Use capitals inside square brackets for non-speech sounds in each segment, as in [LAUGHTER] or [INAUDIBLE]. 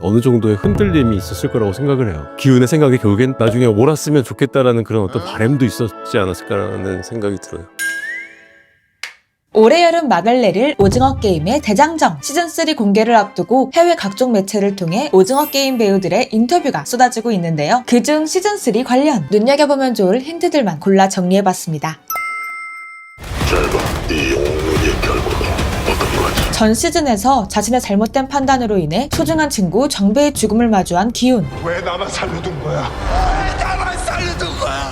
어느 정도의 흔들림이 있었을 거라고 생각을 해요. 기운의 생각이 결국엔 나중에 옳았으면 좋겠다라는 그런 어떤 바램도 있었지 않았을까라는 생각이 들어요. 올해 여름 막을 내릴 오징어 게임의 대장정 시즌3 공개를 앞두고 해외 각종 매체를 통해 오징어 게임 배우들의 인터뷰가 쏟아지고 있는데요. 그중 시즌3 관련 눈여겨보면 좋을 힌트들만 골라 정리해봤습니다. 잘봐 전 시즌에서 자신의 잘못된 판단으로 인해 소중한 친구 정배의 죽음을 마주한 기훈. 왜 나만 살려둔 거야?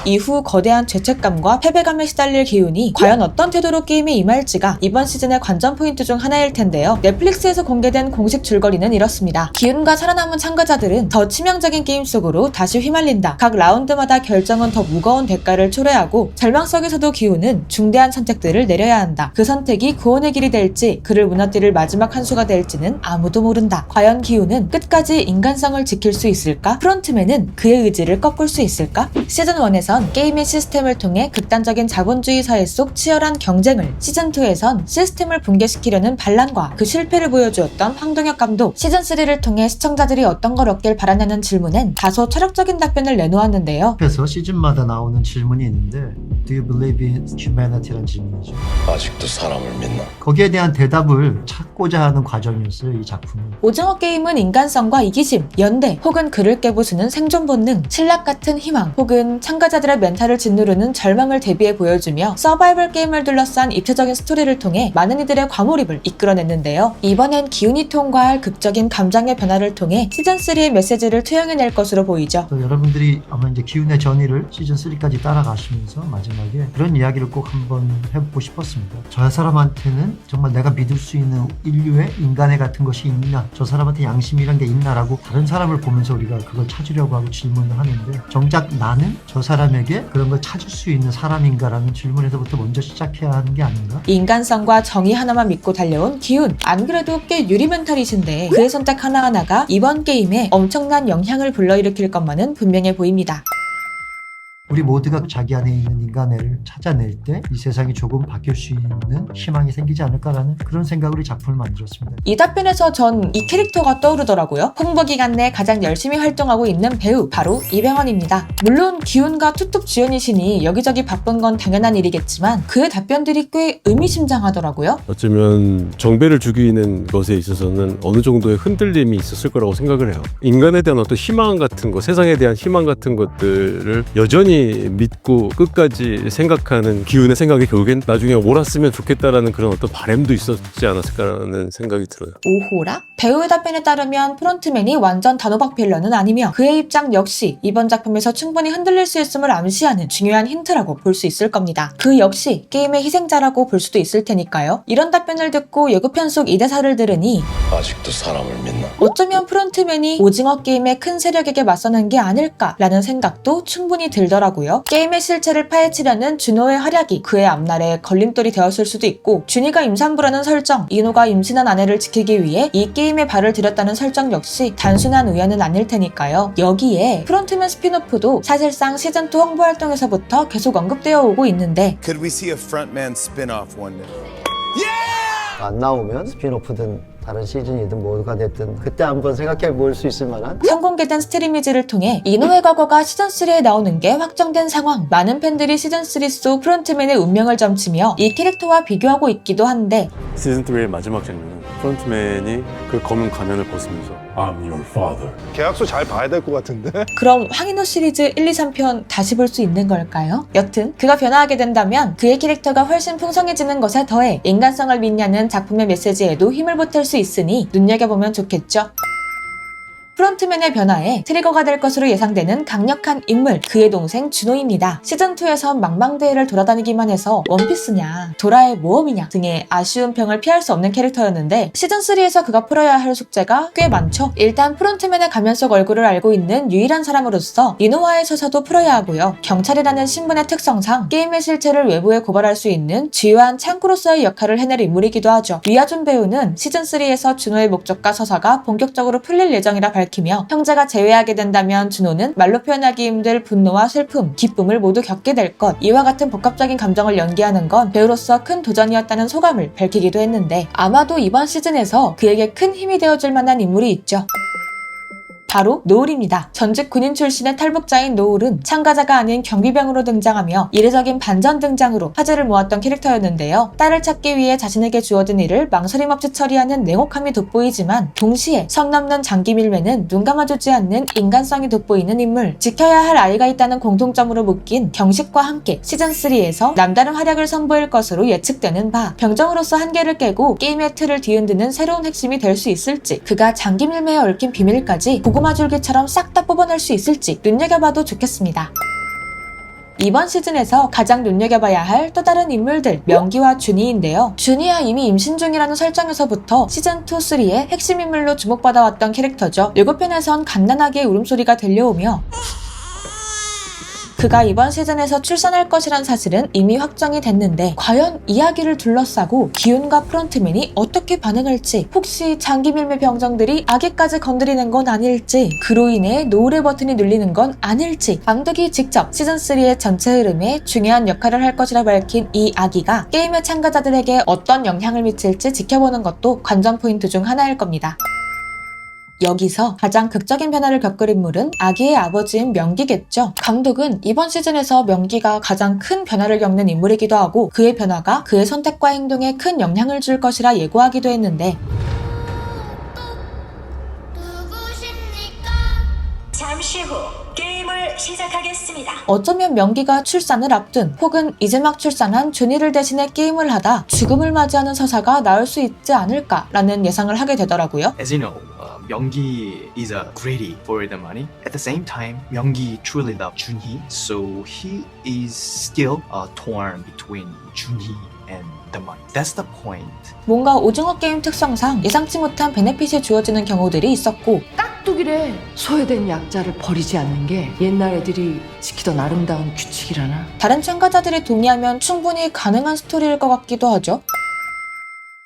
이후 거대한 죄책감과 패배감에 시달릴 기훈이 과연 어떤 태도로 게임에 임할지가 이번 시즌의 관전 포인트 중 하나일 텐데요. 넷플릭스에서 공개된 공식 줄거리는 이렇습니다. 기훈과 살아남은 참가자들은 더 치명적인 게임 속으로 다시 휘말린다. 각 라운드마다 결정은 더 무거운 대가를 초래하고 절망 속에서도 기훈은 중대한 선택들을 내려야 한다. 그 선택이 구원의 길이 될지 그를 무너뜨릴 마지막 한 수가 될지는 아무도 모른다. 과연 기훈은 끝까지 인간성을 지킬 수 있을까? 프론트맨은 그의 의지를 꺾을 수 있을까? 시즌 1에 선 게임의 시스템을 통해 극단적인 자본주의 사회 속 치열한 경쟁을, 시즌 2에선 시스템을 붕괴시키려는 반란과 그 실패를 보여주었던 황동혁 감독, 시즌 3를 통해 시청자들이 어떤 걸 얻길 바라냐는 질문엔 다소 철학적인 답변을 내놓았는데요. 앞에서 시즌마다 나오는 질문이 있는데 Do you believe in humanity라는 질문이죠. 아직도 사람을 믿나? 거기에 대한 대답을 찾고자 하는 과정이었어요, 이 작품은. 오징어 게임은 인간성과 이기심, 연대, 혹은 그를 깨부수는 생존 본능, 신락 같은 희망, 혹은 참가자 들의 멘탈을 짓누르는 절망을 대비해 보여주며 서바이벌 게임을 둘러싼 입체적인 스토리를 통해 많은 이들의 과몰입을 이끌어냈는데요. 이번엔 기운이 통과할 극적인 감정의 변화를 통해 시즌3의 메시지를 투영해낼 것으로 보이죠. 여러분들이 아마 이제 기운의 전의를 시즌 3까지 따라가시면서 마지막에 그런 이야기를 꼭 한번 해보고 싶었습니다. 저 사람한테는 정말 내가 믿을 수 있는 인류의 인간의 같은 것이 있나, 저 사람한테 양심이란 게 있나라고 다른 사람을 보면서 우리가 그걸 찾으려고 하고 질문을 하는데 정작 나는 저 사람 에게 그런 걸 찾을 수 있는 사람인가라는 질문에서부터 먼저 시작해야 하는 게 아닌가? 인간성과 정의 하나만 믿고 달려온 기훈. 안 그래도 꽤 유리 멘탈이신데 그의 선택 하나하나가 이번 게임에 엄청난 영향을 불러일으킬 것만은 분명해 보입니다. 우리 모두가 자기 안에 있는 인간애를 찾아낼 때 이 세상이 조금 바뀔 수 있는 희망이 생기지 않을까라는 그런 생각으로 이 작품을 만들었습니다. 이 답변에서 전 이 캐릭터가 떠오르더라고요. 홍보 기간 내 가장 열심히 활동하고 있는 배우 바로 이병헌입니다. 물론 기훈과 투톱 주연이시니 여기저기 바쁜 건 당연한 일이겠지만 그의 답변들이 꽤 의미심장하더라고요. 어쩌면 정배를 죽이는 것에 있어서는 어느 정도의 흔들림이 있었을 거라고 생각을 해요. 인간에 대한 어떤 희망 같은 것, 세상에 대한 희망 같은 것들을 여전히 믿고 끝까지 생각하는 기운의 생각이 결국엔 나중에 옳았으면 좋겠다라는 그런 어떤 바램도 있었지 않았을까라는 생각이 들어요. 오호라? 배우의 답변에 따르면 프론트맨이 완전 단호박 빌런은 아니며 그의 입장 역시 이번 작품에서 충분히 흔들릴 수 있음을 암시하는 중요한 힌트라고 볼 수 있을 겁니다. 그 역시 게임의 희생자라고 볼 수도 있을 테니까요. 이런 답변을 듣고 예고편 속 이 대사를 들으니 아직도 사람을 믿나? 어쩌면 프론트맨이 오징어 게임의 큰 세력에게 맞서는 게 아닐까라는 생각도 충분히 들더라 고요. 게임의 실체를 파헤치려는 준호의 활약이 그의 앞날에 걸림돌이 되었을 수도 있고 준이가 임산부라는 설정, 이노가 임신한 아내를 지키기 위해 이 게임에 발을 들였다는 설정 역시 단순한 우연은 아닐 테니까요. 여기에 프론트맨 스피노프도 사실상 시즌2 홍보 활동에서부터 계속 언급되어 오고 있는데 Could we see a frontman spin-off one day? 안 나오면 스피노프든 다른 시즌이든 뭐가 됐든 그때 한번 생각해 볼 수 있을 만한 선공개된 스트리미즈를 통해 이노의 과거가 시즌3에 나오는 게 확정된 상황. 많은 팬들이 시즌3 속 프론트맨의 운명을 점치며 이 캐릭터와 비교하고 있기도 한데 시즌 3의 마지막 장면은 프론트맨이 그 검은 가면을 벗으면서 I'm your father. 계약서 잘 봐야 될 것 같은데? [LAUGHS] 그럼 황인호 시리즈 1, 2, 3편 다시 볼 수 있는 걸까요? 여튼 그가 변화하게 된다면 그의 캐릭터가 훨씬 풍성해지는 것에 더해 인간성을 믿냐는 작품의 메시지에도 힘을 보탤 수 있으니 눈여겨보면 좋겠죠. 프론트맨의 변화에 트리거가 될 것으로 예상되는 강력한 인물 그의 동생 준호입니다. 시즌2에선 망망대해를 돌아다니기만 해서 원피스냐 도라의 모험이냐 등의 아쉬운 평을 피할 수 없는 캐릭터였는데 시즌3에서 그가 풀어야 할 숙제가 꽤 많죠. 일단 프론트맨의 가면 속 얼굴을 알고 있는 유일한 사람으로서 이노와의 서사도 풀어야 하고요. 경찰이라는 신분의 특성상 게임의 실체를 외부에 고발할 수 있는 주요한 창구로서의 역할을 해낼 인물이기도 하죠. 위아준 배우는 시즌3에서 준호의 목적과 서사가 본격적으로 풀릴 예정이라 밝 히며 형제가 제외하게 된다면 준호는 말로 표현하기 힘들 분노와 슬픔, 기쁨을 모두 겪게 될 것. 이와 같은 복합적인 감정을 연기하는 건 배우로서 큰 도전이었다는 소감을 밝히기도 했는데 아마도 이번 시즌에서 그에게 큰 힘이 되어줄 만한 인물이 있죠. 바로 노을입니다. 전직 군인 출신의 탈북자인 노을은 참가자가 아닌 경비병으로 등장하며 이례적인 반전 등장으로 화제를 모았던 캐릭터였는데요. 딸을 찾기 위해 자신에게 주어진 일을 망설임 없이 처리하는 냉혹함이 돋보이지만 동시에 선 넘는 장기 밀매는 눈 감아주지 않는 인간성이 돋보이는 인물. 지켜야 할 아이가 있다는 공통점으로 묶인 경식과 함께 시즌3에서 남다른 활약을 선보일 것으로 예측되는 바 병정으로서 한계를 깨고 게임의 틀을 뒤흔드는 새로운 핵심이 될 수 있을지 그가 장기 밀매에 얽힌 비밀까지 고 구마 줄기처럼 싹 다 뽑아낼 수 있을지 눈여겨봐도 좋겠습니다. 이번 시즌에서 가장 눈여겨봐야 할 또 다른 인물들 명기와 준이인데요. 준이야 이미 임신 중이라는 설정에서부터 시즌 2, 3의 핵심 인물로 주목받아왔던 캐릭터죠. 예고편에선 갓난하게 울음소리가 들려오며 그가 이번 시즌에서 출산할 것이란 사실은 이미 확정이 됐는데 과연 이야기를 둘러싸고 기훈과 프론트맨이 어떻게 반응할지 혹시 장기 밀매 병정들이 아기까지 건드리는 건 아닐지 그로 인해 노을의 버튼이 눌리는 건 아닐지 감독이 직접 시즌3의 전체 흐름에 중요한 역할을 할 것이라 밝힌 이 아기가 게임의 참가자들에게 어떤 영향을 미칠지 지켜보는 것도 관전 포인트 중 하나일 겁니다. 여기서 가장 극적인 변화를 겪을 인물은 아기의 아버지인 명기겠죠. 감독은 이번 시즌에서 명기가 가장 큰 변화를 겪는 인물이기도 하고 그의 변화가 그의 선택과 행동에 큰 영향을 줄 것이라 예고하기도 했는데 잠시 후 게임을 시작하겠습니다. 어쩌면 명기가 출산을 앞둔 혹은 이제 막 출산한 준이를 대신해 게임을 하다 죽음을 맞이하는 서사가 나올 수 있지 않을까라는 예상을 하게 되더라고요. As you know, uh, Myunggi is a greedy for the money. At the same time, Myunggi truly loves Junhee, so he is still uh, torn between Junhee and the money. That's the point. 뭔가 오징어 게임 특성상 예상치 못한 베네핏이 주어지는 경우들이 있었고 깍두기래 소외된 약자를 버리지 않는 게 옛날 애들이 지키던 아름다운 규칙이라나 다른 참가자들이 동의하면 충분히 가능한 스토리일 것 같기도 하죠.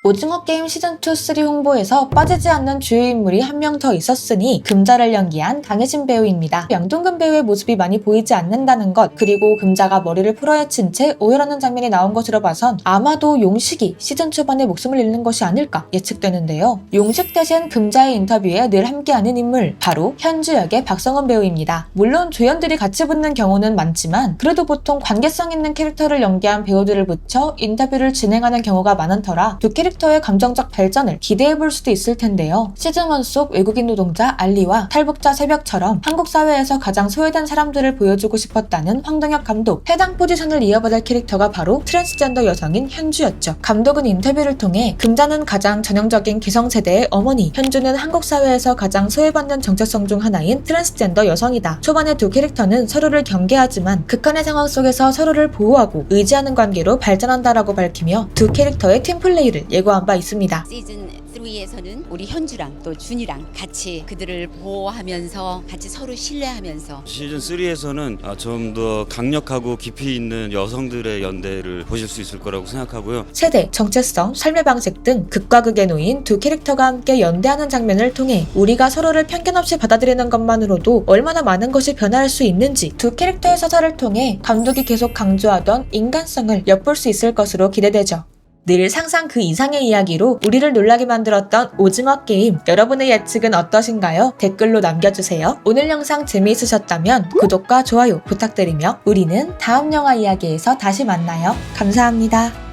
오징어 게임 시즌2, 3 홍보에서 빠지지 않는 주요 인물이 한 명 더 있었으니 금자를 연기한 강혜진 배우입니다. 양동근 배우의 모습이 많이 보이지 않는다는 것, 그리고 금자가 머리를 풀어헤친 채 오열하는 장면이 나온 것으로 봐선 아마도 용식이 시즌 초반에 목숨을 잃는 것이 아닐까 예측되는데요. 용식 대신 금자의 인터뷰에 늘 함께하는 인물, 바로 현주 역의 박성원 배우입니다. 물론 조연들이 같이 붙는 경우는 많지만 그래도 보통 관계성 있는 캐릭터를 연기한 배우들을 붙여 인터뷰를 진행하는 경우가 많은 터라 두 캐릭터 의 감정적 발전을 기대해 볼 수도 있을 텐데요. 시즌1 속 외국인 노동자 알리와 탈북자 새벽처럼 한국 사회에서 가장 소외된 사람들을 보여주고 싶었다는 황동혁 감독. 해당 포지션을 이어받을 캐릭터가 바로 트랜스젠더 여성인 현주였죠. 감독은 인터뷰를 통해 금자는 가장 전형적인 기성세대의 어머니, 현주는 한국 사회에서 가장 소외받는 정체성 중 하나인 트랜스젠더 여성이다. 초반에 두 캐릭터는 서로를 경계하지만 극한의 상황 속에서 서로를 보호하고 의지하는 관계로 발전한다라고 밝히며 두 캐릭터의 팀플레이를 예고 한 바 있습니다. 시즌 3에서는 우리 현주랑 또 준이랑 같이 그들을 보호하면서 같이 서로 신뢰하면서 시즌 3에서는 아, 좀더 강력하고 깊이 있는 여성들의 연대를 보실 수 있을 거라고 생각하고요. 세대, 정체성, 삶의 방식 등 극과 극에 놓인 두 캐릭터가 함께 연대하는 장면을 통해 우리가 서로를 편견 없이 받아들이는 것만으로도 얼마나 많은 것이 변화할 수 있는지 두 캐릭터의 서사를 통해 감독이 계속 강조하던 인간성을 엿볼 수 있을 것으로 기대되죠. 늘 상상 그 이상의 이야기로 우리를 놀라게 만들었던 오징어 게임. 여러분의 예측은 어떠신가요? 댓글로 남겨주세요. 오늘 영상 재미있으셨다면 구독과 좋아요 부탁드리며 우리는 다음 영화 이야기에서 다시 만나요. 감사합니다.